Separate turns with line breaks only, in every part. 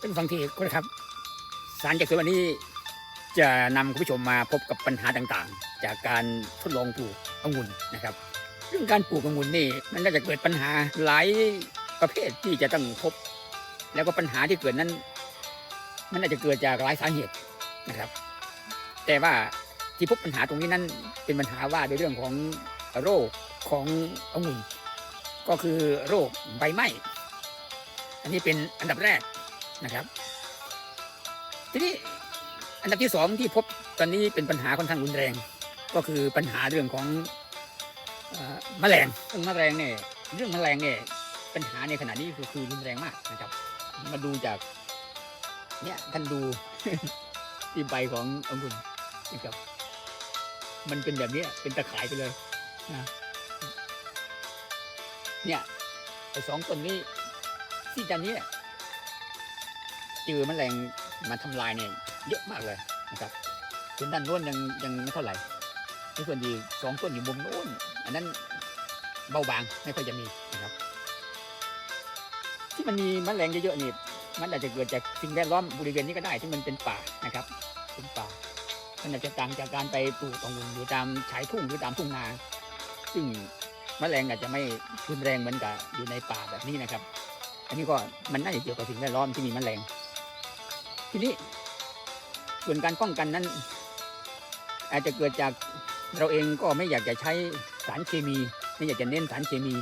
เป็นฟังที่ก็นะครับ สารจากสวนวันนี้จะนำคุณผู้ชมมาพบกับปัญหาต่างๆ จากการทดลองปลูกองุ่นนะครับ เรื่องการปลูกองุ่นนี่มันน่าจะเกิดปัญหาหลายประเภทที่จะต้องพบ แล้วก็ปัญหาที่เกิดนั้น มันอาจจะเกิดจากหลายสาเหตุนะครับ แต่ว่าที่พบปัญหาตรงนี้นั้นเป็นปัญหาว่าในเรื่องของโรคขององุ่น ก็คือโรคใบไหม้อันนี้เป็นอันดับแรก นะครับ ทีนี้อันดับที่สองที่พบตอนนี้เป็นปัญหาค่อนข้างรุนแรง ก็คือปัญหาเรื่องของอ่อแมลงเรื่องแมลงเนี่ยเรื่องแมลงเนี่ยปัญหาในขณะนี้คือคือรุนแรงมากนะครับ มาดูจากเนี่ยท่านดูที่ใบขององุ่นนะครับ มันเป็นแบบนี้เป็นตะข่ายไปเลยนะเนี่ยไอ้สองต้นนี้ที่จานนี้ เจอแมลงมาทำลายเนี่ยเยอะมากเลยนะครับส่วนด้านโน้นยังยังไม่เท่าไหร่ในส่วนดีสองต้นอยู่มุมโน้น อันนั้นเบาบางไม่ค่อยจะมีนะครับ ที่มันมีแมลงเยอะๆนี่มันอาจจะเกิดจากสิ่งแวดล้อมบริเวณนี้ก็ได้ที่มันเป็นป่านะครับเป็นป่ามันอาจจะต่างจากการไปปลูกองุ่นอยู่ตามชายทุ่งหรือตามทุ่งนาซึ่งแมลงอาจจะไม่รุนแรงเหมือนกับอยู่ในป่าแบบนี้นะครับ อันนี้ก็มันน่าจะเกี่ยวกับสิ่งแวดล้อมที่มีแมลง ทีนี้ส่วนการป้องกันนั้น อาจจะเกิดจากเราเองก็ไม่อยากจะใช้สารเคมี ไม่อยากจะเน้นสารเคมี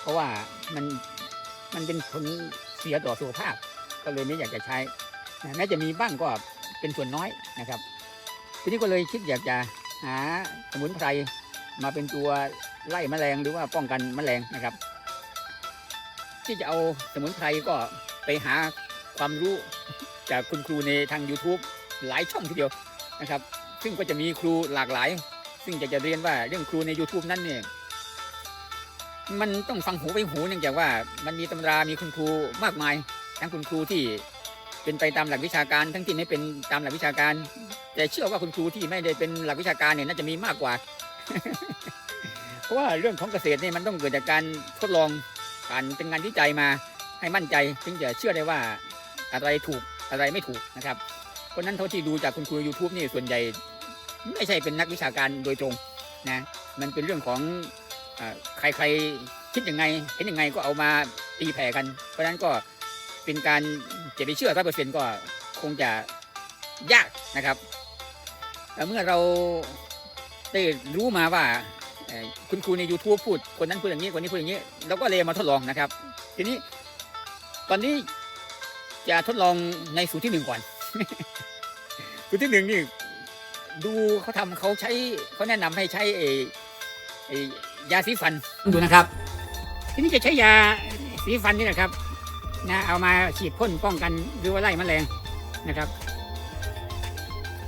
เพราะว่ามันมันเป็นผลเสียต่อสุขภาพ ก็เลยไม่อยากจะใช้แม้จะมีบ้างก็เป็นส่วนน้อยนะครับ ทีนี้ก็เลยคิดอยากจะหาสมุนไพรมาเป็นตัวไล่แมลงหรือว่าป้องกันแมลงนะครับ ที่จะเอาสมุนไพรก็ไปหาความรู้ จากคุณครูในทาง YouTube หลายช่องทีเดียวนะครับ ซึ่งก็จะมีครูหลากหลาย ซึ่งจะจะเรียนว่าเรื่องครูใน YouTube นั้นเนี่ยมันต้องฟังหูไปหูเนื่องจากว่ามันมีตำรามีคุณครูมากมาย ทั้งคุณครูที่เป็นไปตามหลักวิชาการ ทั้งที่ไม่เป็นตามหลักวิชาการ แต่เชื่อว่าคุณครูที่ไม่ได้เป็นหลักวิชาการเนี่ยน่าจะมีมากกว่า เพราะว่าเรื่องของเกษตรเนี่ยมันต้องเกิดจากการทดลองการเป็นงานวิจัยมาให้มั่นใจ ถึงจะเชื่อได้ว่าอะไรถูก อะไรไม่ถูกนะครับเพราะนั้นเท่าที่ดูจากคุณครู YouTube นี่ส่วนใหญ่ไม่ใช่เป็นนักวิชาการโดยตรงนะมันเป็นเรื่องของอใครๆคิดยังไงเห็นยังไงก็เอามาตีแผ่กัน เพราะนั้นก็เป็นการจะไปเชื่อร้อยเปอร์เซ็นต์ก็คงจะยากนะครับเมื่อเราได้รู้มาว่าคุณครูใน YouTube พูดคนนั้นพูดอย่างนี้คนนี้พูดอย่างนี้เราก็เลยมาทดลองนะครับ ทีนี้ตอนนี้ จะทดลองในสูตรที่หนึ่งก่อน สูตรที่หนึ่งนี่ดูเขาทำเขาใช้เขาแนะนำให้ใช้เออยาสีฟันดูนะครับ ทีนี้จะใช้ยาสีฟันนี่นะครับนะเอามาฉีดพ่นป้องกันหรือว่าไล่แมลงนะครับ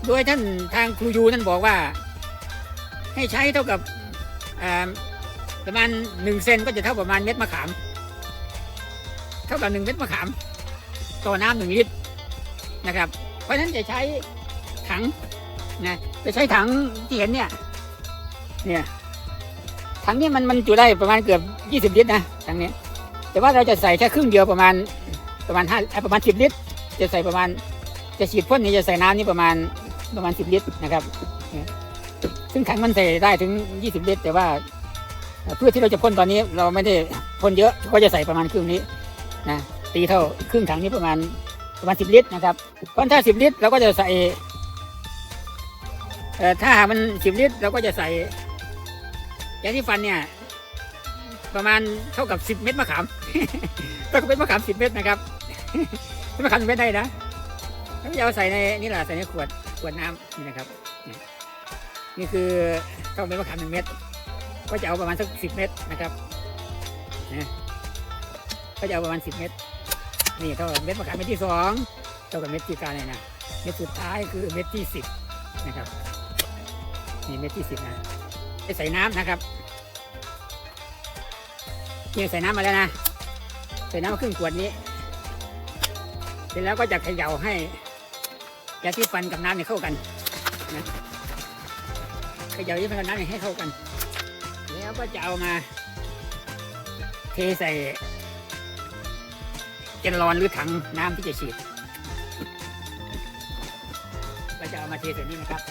โดยท่านทางครูยูนั่นบอกว่า ให้ใช้เท่ากับประมาณหนึ่งเซนก็จะเท่าประมาณเม็ดมะขาม เท่ากับหนึ่งเม็ดมะขาม ต่อน้ำหนึ่งลิตรนะครับ เพราะฉะนั้นจะใช้ถังนะจะใช้ถังที่เห็นเนี่ยเนี่ยถังนี้มันมันจุได้ประมาณเกือบ20ลิตรนะถังนี้ แต่ว่าเราจะใส่แค่ครึ่งเดียวประมาณประมาณห้าเออประมาณ10ลิตร จะใส่ประมาณ จะฉีดพ่นนี่จะใส่น้ำนี่ประมาณประมาณ10ลิตรนะครับ ซึ่งถังมันใส่ได้ถึง20ลิตร แต่ว่าเพื่อที่เราจะพ่นตอนนี้เราไม่ได้พ่นเยอะก็จะใส่ประมาณครึ่งนี้นะ ตีเท่าครึ่งถังนี้ประมาณประมาณ10ลิตรนะครับเพราะถ้า10ลิตรเราก็จะใส่เอ่อถ้าหากมัน10ลิตรเราก็จะใส่ยาที่ฟันเนี่ย ประมาณเท่ากับ10เม็ดมะขามเท่ากับเม็ดมะขาม10เม็ดนะครับเม็ดมะขาม10เม็ดได้นะแล้วจะเอาใส่ในนี่แหละใส่ในขวดขวดน้ำนี่นะครับ นี่คือเท่าเม็ดมะขามหนึ่งเม็ดก็จะเอาประมาณสักสิบเม็ดนะครับก็จะเอาประมาณสิบเม็ด นี่เท่ากับเม็ดมะขามเม็ดที่สองเท่ากับเม็ดที่การเลยนะเม็ดสุดท้ายคือเม็ดที่สิบนะครับนี่เม็ดที่สิบนะไปใส่น้ำนะครับนี่ใส่น้ำมาแล้วนะใส่น้ำมาครึ่งขวดนี้ เสร็จแล้วก็จะเขย่าให้ยาที่ฟันกับน้ำเนี่ยเข้ากันนะเขย่าที่ฟันกับน้ำเนี่ยให้เข้ากัน แล้วก็จะเอามาเทใส่ แกนลอนหรือถังน้ำที่จะฉีดเราจะเอามาเทใส่นี่นะครับ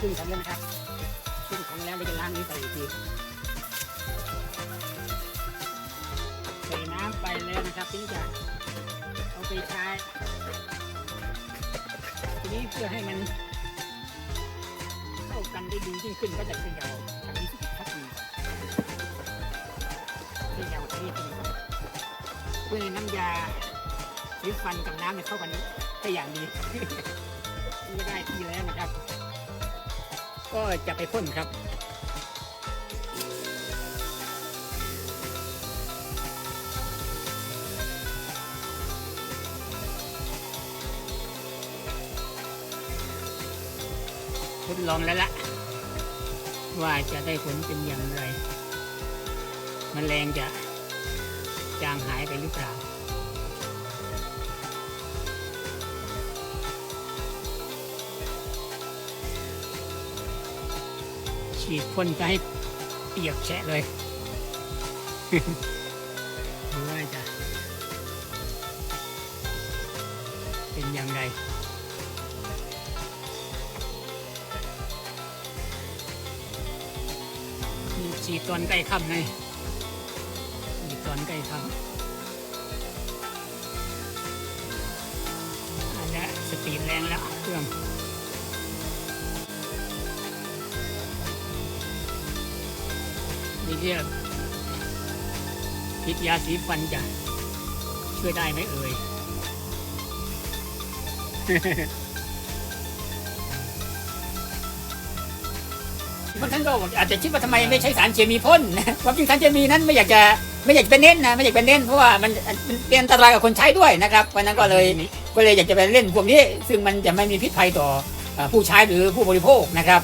ขึ้นทำแล้วนะครับขึ้นของแล้วเราจะล้างนี้ใส่อีกทีใส่น้ำไปแล้วนะครับทีนี้จะเอาไปใช้ทีนี้เพื่อให้มันเข้ากันได้ดียิ่งขึ้นก็จะเขย่าทางนี้สักทีก่อนเขย่าทางนี้ทีนเพื่อให้น้ำยาสีฟันกับน้ำเนี่ยเข้ากันได้อย่างดีนี่ได้ทีแล้วนะครับ ก็จะไปพ่นครับ ทดลองแล้วละว่าจะได้ผลเป็นอย่างไรมแมลงจะจางหายไปหรือเปล่า ฉีดพ่นจะให้เปียกแฉะเลยดูว่าจะเป็นอย่างไรมีฉีดตอนใกล้ค่ำไงฉีดตอนใกล้ค่ำอันนี้สปีดแรงแล้วเครื่อง นี่เรียกพิษยาสีฟันจะช่วยได้ไหมเอ่ยบางท่านก็อาจจะคิดว่าทำไมไม่ใช้สารเคมีพ่นนะความจริงสารเคมีนั้นไม่อยากจะไม่อยากจะเป็นเน้นนะไม่อยากเป็นเน้นเพราะว่ามันเป็นอันตรายกับคนใช้ด้วยนะครับเพราะนั้นก็เลยก็เลยอยากจะไปเล่นพวกนี้ ซึ่งมันจะไม่มีพิษภัยต่อผู้ใช้หรือผู้บริโภคนะครับ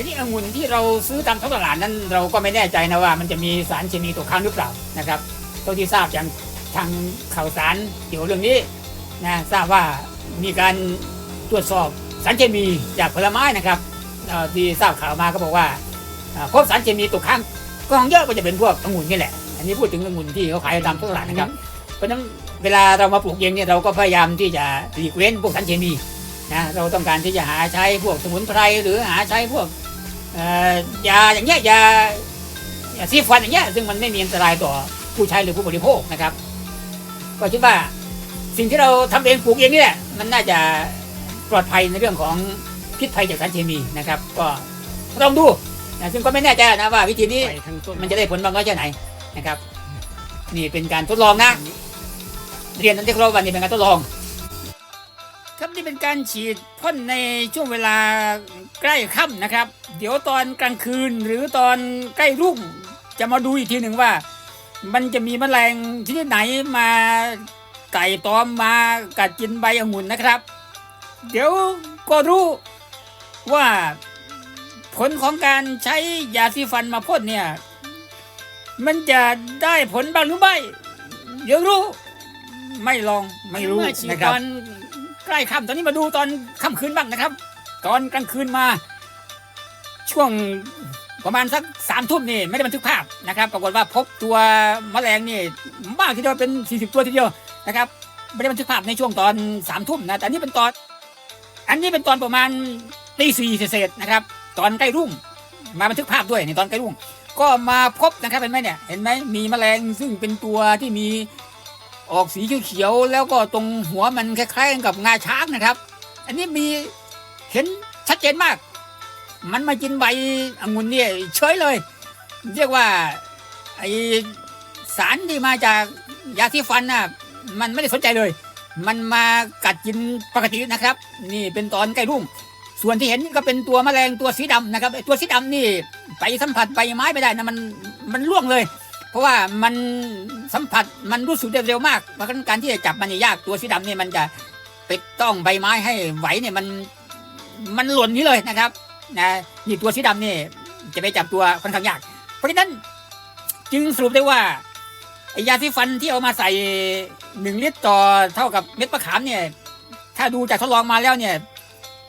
ทีนี้องุ่นที่เราซื้อตามท้องตลาดนั้นเราก็ไม่แน่ใจนะว่า มันจะมีสารเคมีตกค้างหรือเปล่านะครับเท่าที่ทราบจากทางข่าวสารเกี่ยวกับเรื่องนี้นะทราบว่ามีการตรวจสอบสารเคมีจากผลไม้นะครับที่ทราบข่าวมาก็บอกว่าพบสารเคมีตกค้างกองเยอะก็จะเป็นพวกองุ่นนี่แหละ อันนี้พูดถึงองุ่นที่เขาขายตามท้องตลาดนะครับ เพราะฉะนั้นเวลาเรามาปลูกเองเนี่ยเราก็พยายามที่จะหลีกเว้นพวกสารเคมีนะเราต้องการที่จะหาใช้พวกสมุนไพรหรือหาใช้พวก ยาอย่างเงี้ยยายาซีฟันอย่างเงี้ยซึ่งมันไม่มีอันตรายต่อผู้ใช้หรือผู้บริโภคนะครับ ก็คิดว่าสิ่งที่เราทำเองปลูกเองนี่แหละมันน่าจะปลอดภัยในเรื่องของพิษภัยจากสารเคมีนะครับ ก็ลองดูนะซึ่งก็ไม่แน่ใจนะว่าวิธีนี้มันจะได้ผลบางน้อยแค่ไหนนะครับ นี่เป็นการทดลองนะ เรียนนันที่ครบวันนี้เป็นการทดลอง ครับนี่เป็นการฉีดพ่นในช่วงเวลาใกล้ค่ำนะครับ เดี๋ยวตอนกลางคืนหรือตอนใกล้รุ่งจะมาดูอีกทีหนึ่งว่า มันจะมีแมลงชนิดไหนมาไก่ตอมมากัดกินใบองุ่นนะครับ เดี๋ยวก็รู้ว่าผลของการใช้ยาสีฟันมาพ่นเนี่ย มันจะได้ผลบ้างหรือไม่เดี๋ยวรู้ ไม่ลองไม่รู้นะครับ ล้ค่ำตอนนี้มาดูตอนค่ำคืนบ้างนะครับ ตอนกลางคืนมา ช่วงประมาณสักสามทุ่มนี่ไม่ได้บันทึกภาพนะครับปรากฏว่าพบตัวแมลงนี่มากทีเดียวเป็นสี่สิบตัวทีเดียวนะครับไม่ได้บันทึกภาพในช่วงตอนสามทุ่มนะแต่อันนี้เป็นตอน อันนี้เป็นตอนประมาณตีสี่เศษนะครับ ตอนใกล้รุ่ง มาบันทึกภาพด้วยในตอนใกล้รุ่ง ก็มาพบนะครับเห็นไหมเนี่ยเห็นไหมมีแมลงซึ่งเป็นตัวที่มี ออกสีเขียวๆแล้วก็ตรงหัวมันคล้ายๆกับงาช้างนะครับ อันนี้มีเห็นชัดเจนมาก มันมากินใบองุ่นเนี่ยเฉยเลย เรียกว่าไอสารที่มาจากยาที่ฟันน่ะมันไม่ได้สนใจเลย มันมากัดกินปกตินะครับ นี่เป็นตอนใกล้รุ่งส่วนที่เห็นก็เป็นตัวแมลงตัวสีดำนะครับไอตัวสีดำนี่ไปสัมผัสใบไม้ไม่ได้นะมันมันล่วงเลย เพราะว่ามันสัมผัสมันรู้สึกได้เร็วมากเพราะฉะนั้นการที่จะจับมันเนี่ยยากตัวสีดำเนี่ยมันจะไปต้องใบไม้ให้ไหวเนี่ยมันมันหล่นนี้เลยนะครับนะนี่ตัวสีดำนี่จะไปจับตัวค่อนข้างยาก เพราะฉะนั้นจึงสรุปได้ว่าไอยาสีฟันที่เอามาใส่หนึ่งลิตรต่อเท่ากับเม็ดมะขามเนี่ยถ้าดูจากทดลองมาแล้วเนี่ย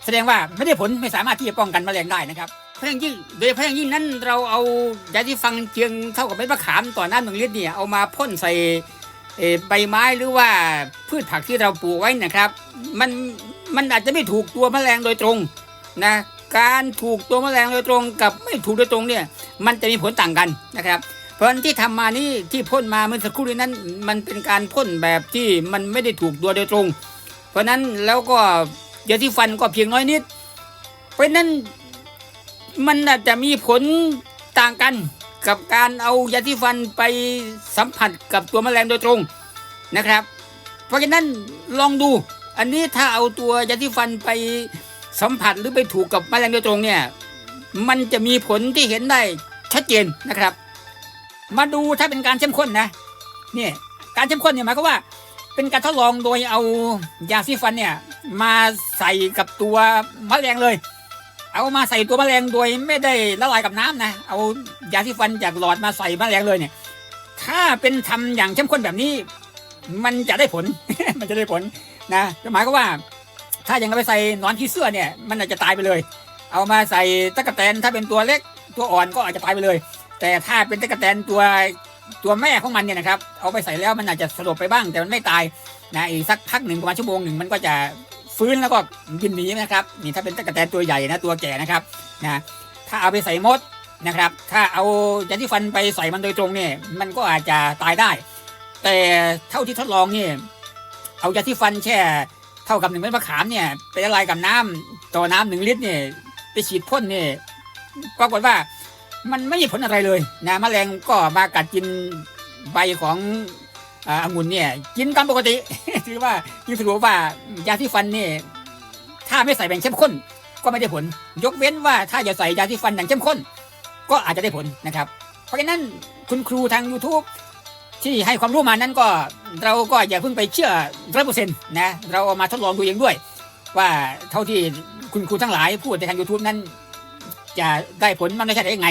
แสดงว่าไม่ได้ผลไม่สามารถที่จะป้องกันแมลงได้นะครับ พระอย่างยิ่งโดยเพาะอย่างยิ่งนั้นเราเอายาที่ฟังเพียงเท่ากับเม็ดมะขามต่อหน้ำหนึ่งลิตรเนี่ยเอามาพ่นใส่ใบไม้หรือว่าพืชผักที่เราปลูกไว้นะครับ มันมันอาจจะไม่ถูกตัวแมลงโดยตรงนะการถูกตัวแมลงโดยตรงกับไม่ถูกโดยตรงเนี่ยมันจะมีผลต่างกันนะครับ เพราะนั้นที่ทำมานี่ที่พ่นมาเมื่อสักครู่นี้นั้นมันเป็นการพ่นแบบที่มันไม่ได้ถูกตัวโดยตรง เพราะฉะนั้นแล้วก็ยาที่ฟันก็เพียงน้อยนิด เพราะนั้น มันอาจจะมีผลต่างกันกับการเอายาที่ฟันไปสัมผัสกับตัวแมลงโดยตรงนะครับ เพราะฉะนั้นลองดู อันนี้ถ้าเอาตัวยาที่ฟันไปสัมผัสหรือไปถูกกับแมลงโดยตรงเนี่ยมันจะมีผลที่เห็นได้ชัดเจนนะครับ มาดูถ้าเป็นการเข้มข้นนะเนี่ยการเข้มข้นเนี่ยหมายความว่า เป็นการทดลองโดยเอายาสีฟันเนี่ยมาใส่กับตัวแมลงเลย เอามาใส่ตัวแมลงโดยไม่ได้ละลายกับน้ำนะ เอายาสีฟันจากหลอดมาใส่แมลงเลยเนี่ย ถ้าเป็นทำอย่างเข้มข้นแบบนี้ มันจะได้ผล มันจะได้ผลนะหมายก็ว่า ถ้ายังเอาไปใส่นอนผีเสื้อเนี่ย มันอาจจะตายไปเลย เอามาใส่ตะกแตนถ้าเป็นตัวเล็กตัวอ่อนก็อาจจะตายไปเลย แต่ถ้าเป็นตะกแตนตัวตัวแม่ของมันเนี่ยนะครับ เอาไปใส่แล้วมันอาจจะสลบไปบ้างแต่มันไม่ตายนะอีกสักพักหนึ่งประมาณชั่วโมงหนึ่งมันก็จะ ฟื้นแล้วก็บินหนีนะครับนี่ถ้าเป็นตะกแตนตัวใหญ่นะตัวแก่นะครับนะถ้าเอาไปใส่มดนะครับ ถ้าเอายาที่ฟันไปใส่มันโดยตรงเนี่ยมันก็อาจจะตายได้ แต่เท่าที่ทดลองเนี่ยเอายาที่ฟันแช่เท่ากับหนึ่งเม็ดมะขามเนี่ยไปละลายกับน้ำต่อน้ำหนึ่งลิตรเนี่ยไปฉีดพ่นเนี่ยปรากฏว่ามันไม่มีผลอะไรเลยนะแมลงก็มากัดกินใบของ อ่างุ่นเนี่ย กินตามปกติ ถือว่ายิ่งสรุปว่ายาที่ฟันนี่ถ้าไม่ใส่แบ่งเข้มข้น ก็ไม่ได้ผล ยกเว้นว่าถ้าจะใส่ยาที่ฟันอย่างเข้มข้น ก็อาจจะได้ผลนะครับ เพราะฉะนั้นคุณครูทาง YouTube ที่ให้ความรู้มานั้นก็เราก็อย่าเพิ่งไปเชื่อร้อยเปอร์เซ็นต์นะเราเอามาทดลองดูเองด้วย ว่าเท่าที่คุณครูทั้งหลายพูดในทาง YouTube นั้น จะได้ผลมันไม่ใช่ได้ยังไง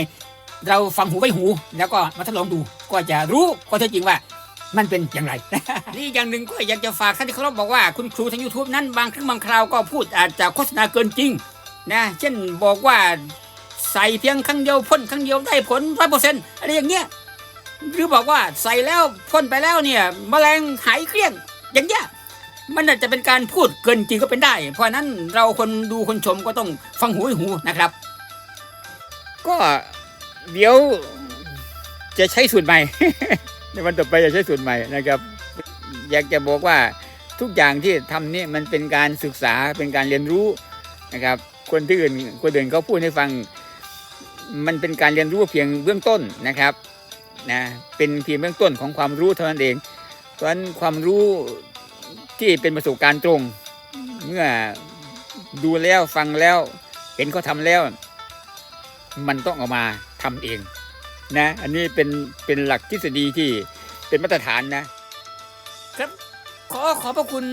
เราฟังหูไว้หู แล้วก็มาทดลองดู ก็จะรู้ข้อเท็จจริงว่า มันเป็นอย่างไร นี่อย่างหนึ่งก็อยากจะฝากท่านที่เคารพบอกว่าคุณครูทาง YouTube นั้นบางครั้งบางคราวก็พูดอาจจะโฆษณาเกินจริงนะเช่นบอกว่าใส่เพียงครั้งเดียวพ่นครั้งเดียวได้ผลร้อยเปอร์เซ็นต์อะไรอย่างเงี้ยหรือบอกว่าใส่แล้วพ่นไปแล้วเนี่ยแมลงหายเกลี้ยงอย่างเงี้ยมันอาจจะเป็นการพูดเกินจริงก็เป็นได้ เพราะนั้นเราคนดูคนชมก็ต้องฟังหูหูนะครับ ก็เดี๋ยวจะใช้สูตรใหม่ ในวันต่อไปจะใช้สูตรใหม่นะครับ อยากจะบอกว่าทุกอย่างที่ทำนี่มันเป็นการศึกษาเป็นการเรียนรู้นะครับ คนที่อื่นคนอื่นเขาพูดให้ฟัง มันเป็นการเรียนรู้เพียงเบื้องต้นนะครับนะเป็นเพียงเบื้องต้นของความรู้เท่านั้นเอง เพราะฉะนั้นความรู้ที่เป็นประสบการณ์ตรง เมื่อดูแล้วฟังแล้ว เห็นเขาทำแล้ว มันต้องเอามาทำเอง นะ อันนี้เป็นเป็นหลักทฤษฎีที่เป็นมาตรฐานนะ ครับขอขอบพระคุณ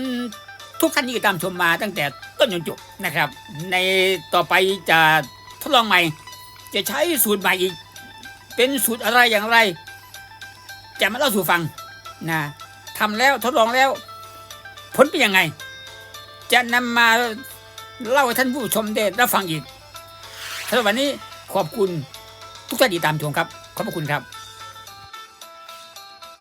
ทุกท่านที่ตามชมมาตั้งแต่ต้นจนจบนะครับ ในต่อไปจะทดลองใหม่ จะใช้สูตรใหม่อีก เป็นสูตรอะไรอย่างไร จะมาเล่าสู่ฟังนะทำแล้วทดลองแล้ว ผลเป็นยังไง จะนำมาเล่าให้ท่านผู้ชมได้รับฟังอีกสำหรับวันนี้ขอบคุณทุกท่านที่ตามชมครับ ขอบพระคุณครับ